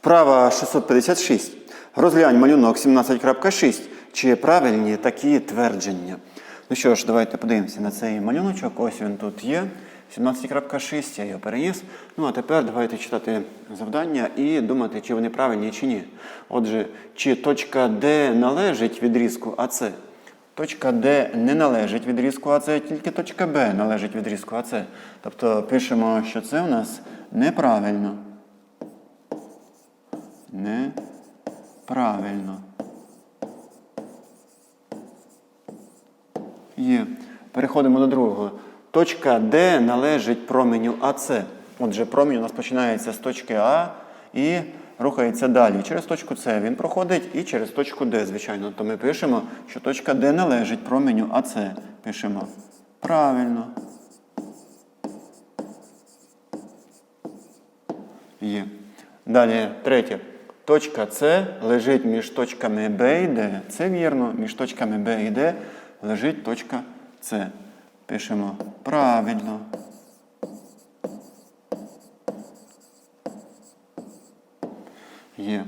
Вправа 656. Розглянь малюнок 17.6. Чи правильні такі твердження? Ну що ж, давайте подивимося на цей малюночок. Ось він тут є. 17.6, я його переніс. Ну а тепер давайте читати завдання і думати, чи вони правильні, чи ні. Отже, чи точка Д належить відрізку АЦ? Точка Д не належить відрізку АЦ, тільки точка Б належить відрізку АЦ. Тобто пишемо, що це у нас неправильно. Неправильно. Є. Переходимо до другого. Точка Д належить променю АЦ. Отже, промінь у нас починається з точки А і рухається далі. Через точку С він проходить і через точку Д, звичайно. То ми пишемо, що точка Д належить променю АЦ. Пишемо правильно. Є. Далі третє. Точка С лежить між точками Б і Д. Це вірно. Між точками Б і Д лежить точка С. Пишемо правильно. Є.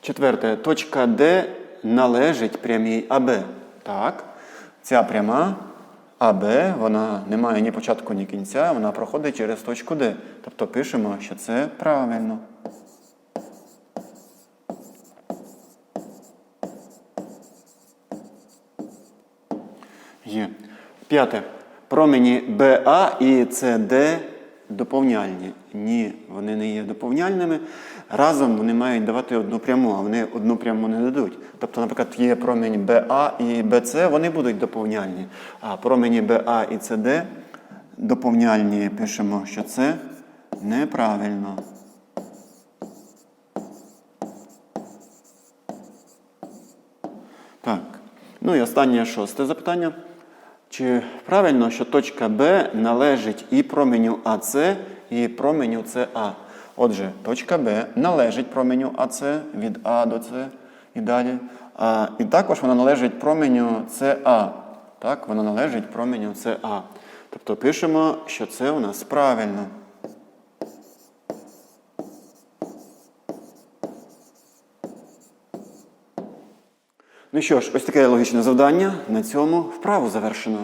Четверте. Точка Д належить прямій АБ. Так. Ця пряма АБ, вона не має ні початку, ні кінця, вона проходить через точку Д. Тобто пишемо, що це правильно. Є. П'яте. Промені БА і СД доповняльні. Ні, вони не є доповняльними. Разом вони мають давати одну пряму, а вони одну пряму не дадуть. Тобто, наприклад, є промінь БА і БЦ, вони будуть доповняльні. А промені БА і СД доповняльні пишемо, що це неправильно. Так. Ну і останнє шосте запитання. Чи правильно, що точка Б належить і променю АС, і променю СА? Отже, точка Б належить променю АС від А до С і далі. А, і також вона належить променю СА. Так, вона належить променю СА. Тобто пишемо, що це у нас правильно. Ну що ж, ось таке логічне завдання. На цьому вправу завершено.